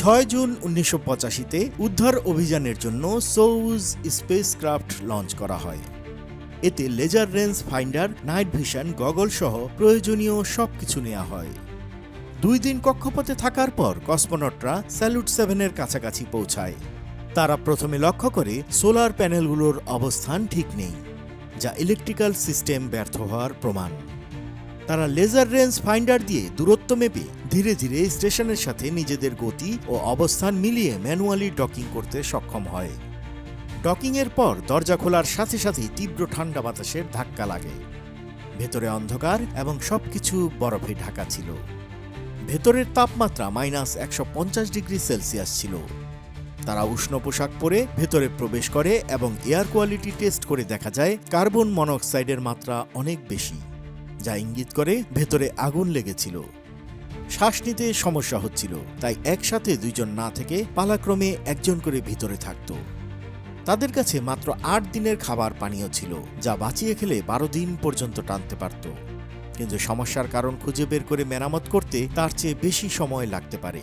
ছয় জুন উনিশশো পঁচাশিতে উদ্ধার অভিযানের জন্য সৌজ স্পেসক্রাফট লঞ্চ করা হয়। এতে laser range finder night vision goggle সহ প্রয়োজনীয় সব কিছু নেওয়া হয়। দুই দিন কক্ষপথে থাকার পর কসমোনটরা স্যালুট সেভেনের কাছাকাছি পৌঁছায়। তারা প্রথমে লক্ষ্য করে সোলার প্যানেলগুলোর অবস্থান ঠিক নেই, যা ইলেকট্রিক্যাল সিস্টেম ব্যর্থ হওয়ার প্রমাণ। তারা লেজার রেঞ্জ ফাইন্ডার দিয়ে দূরত্ব মেপে ধীরে ধীরে স্টেশনের সাথে নিজেদের গতি ও অবস্থান মিলিয়ে ম্যানুয়ালি ডকিং করতে সক্ষম হয়। ডকিংয়ের পর দরজা খোলার সাথে সাথেই তীব্র ঠান্ডা বাতাসের ধাক্কা লাগে। ভেতরে অন্ধকার এবং সব কিছু বরফে ঢাকা ছিল। ভেতরের তাপমাত্রা মাইনাস একশো পঞ্চাশ ডিগ্রি সেলসিয়াস ছিল। তারা উষ্ণ পোশাক পরে ভেতরে প্রবেশ করে এবং এয়ার কোয়ালিটি টেস্ট করে দেখা যায় কার্বন মনোক্সাইডের মাত্রা অনেক বেশি। যা ইঙ্গিত করে ভেতরে আগুন লেগেছিল। শ্বাস নিতে সমস্যা হচ্ছিল, তাই একসাথে দুইজন না থেকে পালাক্রমে একজন করে ভিতরে থাকত। তাদের কাছে মাত্র আট দিনের খাবার পানীয় ছিল, যা বাঁচিয়ে খেলে বারো দিন পর্যন্ত টানতে পারত। কিন্তু সমস্যার কারণ খুঁজে বের করে মেরামত করতে তার চেয়ে বেশি সময় লাগতে পারে।